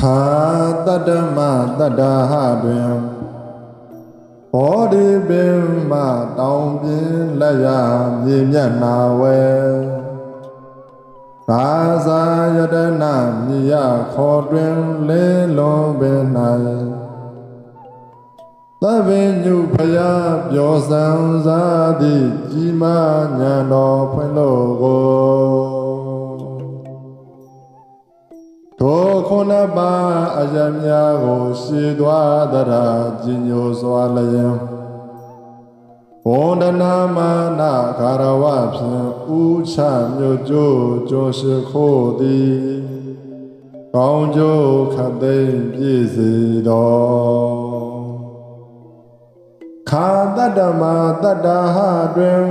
ခာတတ္တမတတ္တာဟတွင်ဘောဓိပင်မတောင်ပြင်းလက်ရမြေမျက်နာဝဲဘာသာယတနာမြည်ရခေါ်တွင်လဲလုံးပင်၌သဗ္ဗညုဖယားပြောစံစားသည့်ကြီးမားညာတော်ဖွင့်လို့ကို ထိုခုနစ်ပါးအယံများကိုရှည်သွားတရာကျင်ညိုစွာလျင်ဘုံဒနာမာနခါရဝဖြင့်ဥချမြို့ကျိုးကျိုးရှိခိုးသည်ကောင်းကျိုးခတ်သိမ်းပြည့်စေတော်ခာတတ္တမတတ္တာဟတွင်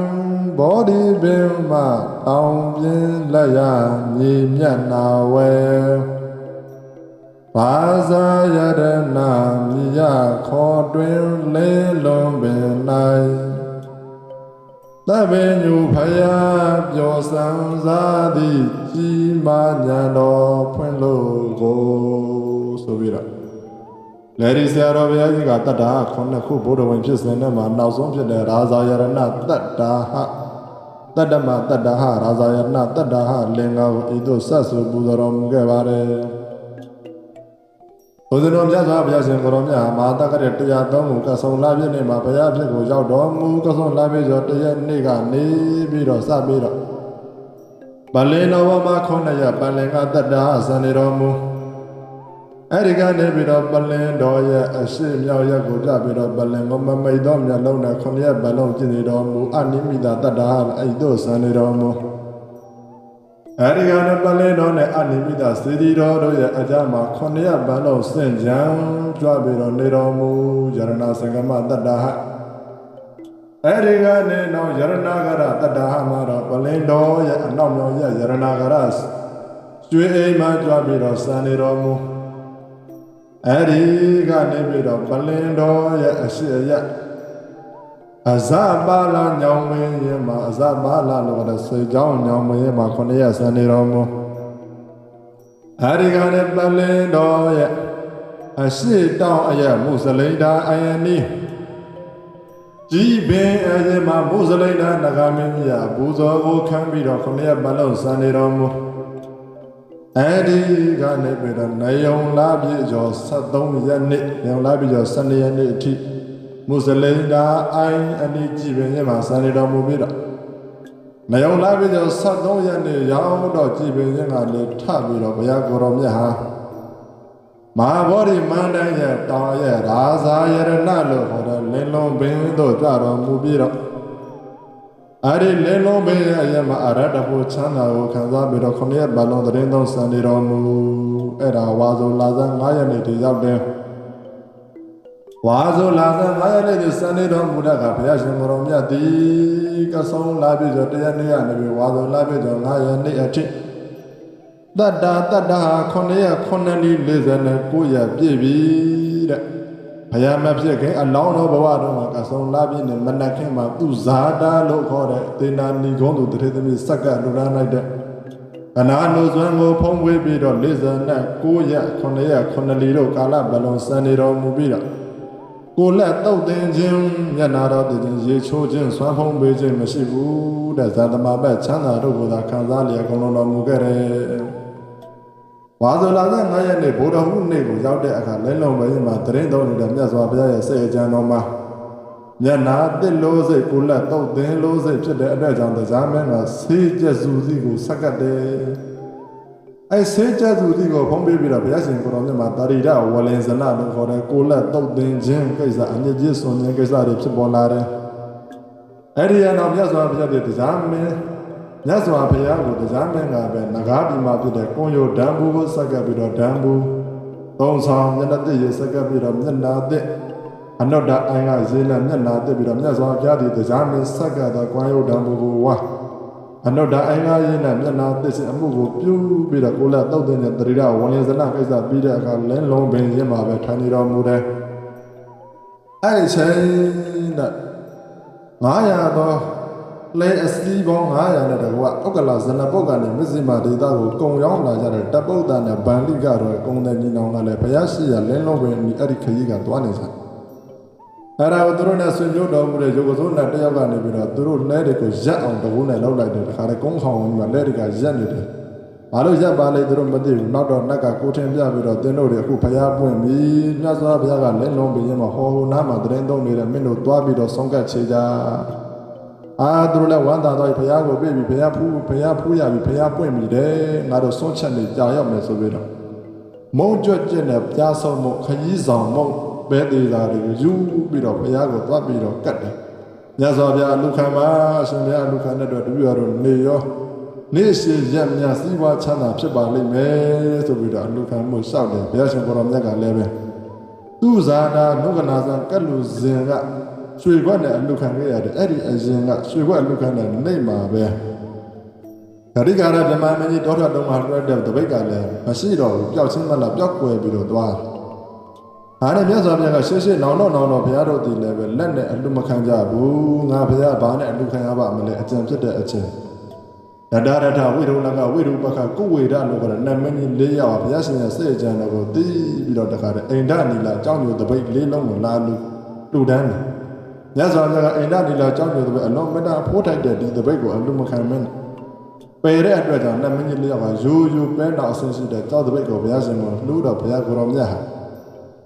ဘောဓိပင်မတောင်ပြင်းလက်ရမြေမျက်နာဝဲ ဘာသာယရနာမြည်ရခေါ်တွင်လဲလုံးပင်၌သဗ္ဗညုဖယားပြောစံစားသည်ကြီးမားညာတော်ဖွင့်လို့ကိုဆိုပြီးတော့လေဒီဆရာတော်ဘုရားကြီးကတတ္တာခုနှစ်ခုဘုဒ္ဓဝင်ဖြစ်စဉ်နဲ့မှာနောက်ဆုံးဖြစ်တဲ့ရာဇာယရဏတတ္တာဟတတ္တမတတ္တာဟရာဇာယရဏတတ္တာဟလင်္ကာကိုဤသို့ဆက်ဆိုပူဇော်တော်မူခဲ့ပါတယ် ဘုဇတော်မြတ်စွာဘုရားရှင်ကိုရောမြတ်မဟာတက္ကရတရားသုံးခုကဆုံလာပြည့်နေ့မှာဘုရားဖြစ်ကိုရောက်တော်မူကဆုံလာပြည့်ကျော်တရက်နေ့ကနေပြီးတော့စပြီးတော့ပလင်တော်မှာခုနှစ်ရက်ပလင်ကတတ္တာဇန်နေတော်မူအဲ့ဒီကနေပြီးတော့ပလင်တော်ရဲ့အရှိမြောက်ရက်ကိုကြပြီးတော့ပလင်ကိုမမိတ်တော်မြတ်လုံးနဲ့ခုနှစ်ရက်ပလုံးကျင့်နေတော်မူအနိမိတာတတ္တာအဲ့တို့ဇန်နေတော်မူ အဲဒီကနေ့ပလင်းတော်နဲ့အနိမိတစေတီတော်တို့ရဲ့အကြမှာခொနည်းပန်းတော်စင့်ကြံကြွပြီးတော့နေတော်မူယရဏစင်္ကမတတ္တဟအဲဒီကနေ့တော့ယရဏဂရတတ္တဟမှာတော့ပလင်းတော်ရဲ့အနောက်မြောက်ရဲ့ယရဏဂရကျွေးအိမ်မှာကြွပြီးတော့စံနေတော်မူအဲဒီကနေပြီးတော့ပလင်းတော်ရဲ့အရှိအယ အဇပါလညောင်မင်းရင်မှာအဇပါလလို့ခေါ်တဲ့ဆွေကြောင်းညောင်မင်းရင်မှာခုနှစ်ရက်ဆန်နေတော်မူအရိကရပလင်တော်ရဲ့အရှိတောင်းအယမုစလိန်တာအယနီကြည်ပင်အယမမုစလိန်တာနဂမင်းကြီးအပူဇော်ကိုခံပြီးတော့ခုနှစ်ရက်ပတ်လုံးဆန်နေတော်မူအဲဒီကနေပြည်တော်နေုံလာပြည့်ကျော်73ရက်နေ့နေုံလာပြည့်ကျော်12ရက်နေ့အထိ မုစလိန်ဒါအိုင်အနိကြည်ပင်ရဲ့မှာစံနေတော်မူပြီးတော့မယုံလာပြီးတော့73ရက်နေ့ရောက်တော့ကြည်ပင်ရဲ့ကလည်းထပြီးတော့ဘုရားကိုယ်တော်မြတ်ဟာမဟာဗောဓိမန္တန်ရဲ့တောင်ရဲ့ရာဇာယရဏလို့ခေါ်တဲ့လင်းလုံးပင်တို့ကြတော်မူပြီးတော့အဲ့ဒီလင်းလုံးပင်ရဲ့အရင်မှာအရတ္တဖို့ချမ်းသာကိုခံစားပြီးတော့ခொနည်းဘလုံးတရင်သုံးစံနေတော်မူအဲ့ဒါဝါဆိုလာဇန်9ရက်နေ့တည်ရောက်တယ် ဝါဆိုလာဇန်9ရက်နေ့ဒီစနေတော်မူတဲ့အခါဘုရားရှင်ကိုယ်တော်မြတ်သည်ကဆုံးလာပြီဆိုတရားနေ့ကနေပြီးဝါဆိုလာပြီဆို9ရက်နေ့အထိတတ္တာတတ္တာ9ရက်9လီ49ရက်ပြည့်ပြီတဲ့ဘုရားမဖြစ်ခင်အလောင်းတော်ဘဝတော်မှာကဆုံးလာပြီနဲ့မနက်ခင်းမှာသူဇာတာလို့ခေါ်တဲ့သေနာနီကုန်းသူတရေသမီးစက္ကလူရမ်းလိုက်တဲ့အနာနုဇွမ်းကိုဖုံးဝေးပြီးတော့49ရက်9ရက်9လီတို့ကာလဘလုံးစံနေတော်မူပြီးတော့ ကိုလက်တုတ်တင်ခြင်းမျက်နာတော်တည်ခြင်းရေချိုးခြင်းဆွမ်းဖုံးပေးခြင်းမရှိဘူးတဲ့ဇာတမဘက်ချမ်းသာတို့ကိုသာခံစားလျက်ကုန်လုံးတော်မူခဲ့တယ်။ဝါဇလာဇ9ရက်နေ့ဗုဒ္ဓဟူးနေ့ကိုရောက်တဲ့အခါလဲလုံးပဲမှာတရင်တော်နေတဲ့မြတ်စွာဘုရားရဲ့စိတ်အကြံတော်မှာမျက်နာတစ်လို့စိတ်ကိုလက်တုတ်တင်လို့စိတ်ဖြစ်တဲ့အတွက်ကြောင့်တရားမင်းကဆေးကျက်စုစည်းကိုဆက်ကတ်တယ်။ အဲဆေးကျက်စုစည်းကိုဖုံးပေးပြီးတော့ဘုရားရှင်ကိုတော်မြတ်မှာတာရိဒဝလင်ဇနလို့ခေါ်တဲ့ကိုလက်တုတ်တင်ခြင်းကိစ္စအညစ်အကြေးဆွန်ခြင်းကိစ္စတွေဖြစ်ပေါ်လာတယ်။အဲဒီရတော့မြတ်စွာဘုရားရဲ့တရားမင်းမြတ်စွာဘုရားကိုတရားမင်းကပဲငကားပြီးမှဖြစ်တဲ့ကွန်ယိုဒံဘူးကိုဆက်ကပ်ပြီးတော့ဒံဘူးသုံးဆောင်မျက်နှာတစ်ရေဆက်ကပ်ပြီးတော့မျက်နှာတစ်အနုတ္တအိုင်ကရေနဲ့မျက်နှာတစ်ပြီးတော့မြတ်စွာဘုရားဒီတရားမင်းဆက်ကပ်သောကွန်ယိုဒံဘူးကိုဝါ အနုတ္တအိုင်ကရေနဲ့မျက်နှာတစ်စအမှုကိုပြုပြီးတော့ကိုလက်တုတ်တဲ့တရိရဝလင်စနကိစ္စပြီးတဲ့အခါလင်းလုံးပင်ရင်းမှာပဲထိုင်နေတော်မူတယ်အဲ့ဒီချိန်တဲ့900သောလဲအစီးပေါင်း900နဲ့တကွာဥက္ကလာဇနပုတ်ကနေမစ္စည်းမာဒေတာကိုကုံရောက်လာကြတဲ့တပ်ပုတ်တာနဲ့ဗန္လိကတော့ကုံတဲ့ညီနောင်ကလည်းဘုရားရှိရလင်းလုံးပင်ဒီအဲ့ဒီခရီးကသွားနေစား အဲ့ဒါကိုသူတို့နဲ့ဆွေမျိုးတော်မူတဲ့ရုပ်ကစိုးနဲ့တယောက်ကနေပြီးတော့သူတို့လဲတွေကိုရက်အောင်တကူနဲ့လောက်လိုက်တယ်တခါတည်းကုန်းခေါင်ဝင်မှာလဲတွေကရက်နေတယ်ဘာလို့ရက်ပါလဲသူတို့မသိဘူးနောက်တော့နတ်ကကိုထင်ပြပြီးတော့သင်တို့တွေအခုဘုရားပွင့်ပြီမြတ်စွာဘုရားကလင်းလုံးပင်ရင်မှာဟောဟိုနားမှာတရင်သုံးနေတဲ့မင်းတို့သွားပြီးတော့ဆုံးကတ်ချေကြအာသူတို့လည်းဝမ်းသာတော့ဘုရားကိုပြည့်ပြီဘုရားဖူးဘုရားဖူးရပြီဘုရားပွင့်ပြီတဲ့ငါတို့ဆုံးချက်နေကြာရောက်မယ်ဆိုပြီးတော့မုံကြွကြွနဲ့ပြားဆုံးမှုခကြီးဆောင်မှု ဘဲသေးတာတွေကိုယူပြီးတော့ဘုရားကိုသွားပြီးတော့ကတ်တယ်မြတ်စွာဘုရားလူခံပါအရှင်ဘုရားလူခံတဲ့အတွက်တပည့်တော်နေရောနေ့ရှိရက်မြတ်စည်းဝါးချမ်းသာဖြစ်ပါလိမ့်မယ်ဆိုပြီးတော့လူခံမှုလျှောက်တယ်ဘုရားရှင်ကိုရောမြတ်ကလည်းပဲသူဇာနာနုကနာဇံကတ်လူဇင်ကရွှေခွက်နဲ့အလူခံခဲ့ရတယ်အဲ့ဒီအရင်ကရွှေခွက်အလူခံတဲ့နေမှာပဲဂရိကာရဓမ္မမင်းကြီးတောထတုံးမှာလွှဲတဲ့တပိတ်ကလည်းမရှိတော့ဘူးပျောက်ချင်းမလားပျောက်ကွယ်ပြီးတော့သွား ဟာနဲ့မြတ်စွာဘုရားကရှေ့ရှေ့နောင်တော့နောင်တော့ဘုရားတို့တည်လည်းပဲလက်နဲ့အလူမခံကြဘူးငါဘုရားဘာနဲ့အလူခံရပါမလဲအကျံဖြစ်တဲ့အချင်းရတရထဝိရုဏကဝိရုပကကုဝေဒလို့ခေါ်တဲ့နတ်မင်းကြီး၄ယောက်ဘုရားရှင်ရဲ့စေကြံတော်ကိုတီးပြီးတော့တခါတည်းအိန္ဒနီလာကြောင်းညိုတပိတ်လေးလုံးကိုလာလူလူတန်းတယ်မြတ်စွာဘုရားကအိန္ဒနီလာကြောင်းညိုတပိတ်အလုံးမတအဖိုးထိုက်တဲ့ဒီတပိတ်ကိုအလူမခံမင်းပယ်တဲ့အတွက်ကြောင့်နတ်မင်းကြီး၄ယောက်ကရိုးရိုးပဲတော်အဆင်းရှိတဲ့ကြောက်တပိတ်ကိုဘုရားရှင်ကလှူတော့ဘုရားကိုယ်တော်မြတ်ဟာ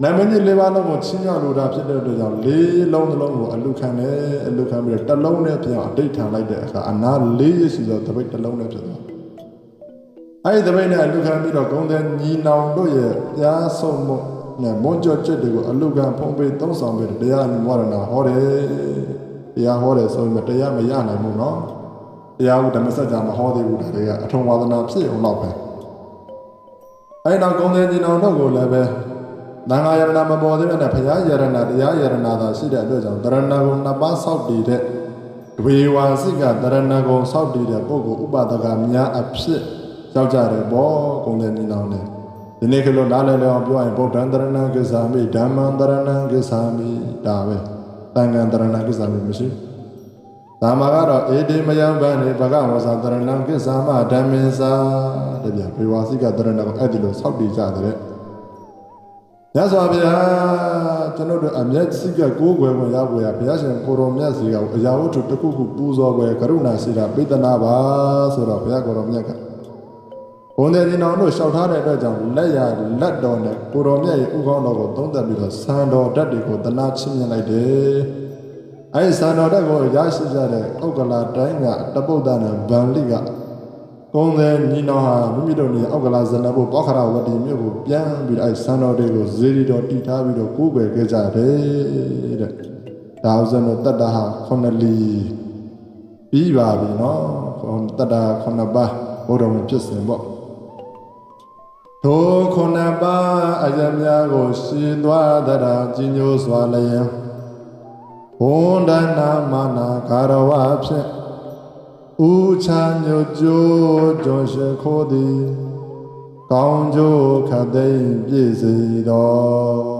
နတ်မင်းကြီး၄ပါးလုံးကိုချင်းရောက်လို့တာဖြစ်တဲ့အတွက်ကြောင့်လေးလုံးတစ်လုံးကိုအလူခံတယ်အလူခံပြီးတော့တစ်လုံးနဲ့ပြန်အတိတ်ထန်လိုက်တဲ့အခါအနာလေးရရှိသောတပိတ်တစ်လုံးနဲ့ဖြစ်သွားအဲ့ဒီတပိတ်နဲ့အလူခံပြီးတော့ဂုံတဲ့ညီနောင်တို့ရဲ့ပြားဆုံးမှုနဲ့မွန်ကြော့ကျွတ်တွေကိုအလူခံဖုံးပေးသုံးဆောင်ပေးတရားအနုမောဒနာဟောတယ်တရားဟောတယ်ဆိုရင်တရားမရနိုင်ဘူးနော်တရားဥဓမ္မစကြာမဟောသေးဘူးဒါတွေကအထုံဝါဒနာဖြစ်အောင်တော့ပဲအဲ့တော့ဂုံတဲ့ညီနောင်တို့ကိုလည်းပဲ သံဃာယရဏမပေါ်သေးတဲ့ဘုရားယရဏတရားယရဏသာရှိတဲ့အတွက်ကြောင့်တရဏဂုံနှစ်ပါးဆောက်တည်တဲ့ဒွေဝါစိကတရဏဂုံဆောက်တည်တဲ့ပုဂ္ဂိုလ်ဥပဒကများအဖြစ်ရောက်ကြတယ်ပေါ့ဂုံတဲ့ညီနောင်တွေဒီနေ့ကလို့နားလည်လည်အောင်ပြောရင်ဗုဒ္ဓံတရဏကိစ္ဆာမိဓမ္မံတရဏကိစ္ဆာမိဒါပဲသံဃာတရဏကိစ္ဆာမိမရှိဒါမှကတော့အေဒီမယံဗန္နေဘဂဝဇာတရဏကိစ္ဆာမဓမ္မေသာတပြဘေဝါစိကတရဏကိုအဲ့ဒီလိုဆောက်တည်ကြတဲ့ မြတ်စွာဘုရားကျွန်တော်တို့အမျက်စိကကိုးကွယ်ဝင်ရောက်ွယ်ဘုရားရှင်ကိုရောမြတ်စီကအရာဝတ္ထုတစ်ခုခုပူဇော်ွယ်ကရုဏာရှိတာပိတနာပါဆိုတော့ဘုရားကိုရောမြတ်ကဘုန်းတဲ့ဒီနောင်တို့လျှောက်ထားတဲ့အတွက်ကြောင့်လက်ရလက်တော်နဲ့ကိုရောမြတ်ရဲ့ဥကောင်းတော်ကိုသုံးသပ်ပြီးတော့စံတော်ဓာတ်တွေကိုတနာချင်းမြင်လိုက်တယ်အဲဒီစံတော်ဓာတ်ကိုရရှိကြတဲ့ဥက္ကလာတိုင်းကတပုတ်တနဲ့ဗန္လိက ကုန်းတဲ့ညီနောင်ဟာမိမိတို့နေအောက်ကလာဇနဘုပောခရဝတီမြို့ကိုပြန်ပြီးအဲဆန်တော်တွေကိုဇေဒီတော်တီထားပြီးတော့ကိုးကွယ်ခဲ့ကြတယ်တဲ့ဒါဥစဉ်တော့တတ္တဟာခုနှစ်လီပြီးပါပြီနော်တတ္တခုနှစ်ပါးဘုရားဝင်ဖြစ်စဉ်ပေါ့ထိုခုနှစ်ပါးအယများကိုရှင်းသွားတရာကြီးညိုစွာလျင်ဘုံဒနာမနာကာရဝဖြင့် ဥချာညိုကျိုးကျွန်းရှိခိုးသည်ကောင်းကျိုးခတ်သိမ့်ပြည့်စေတော်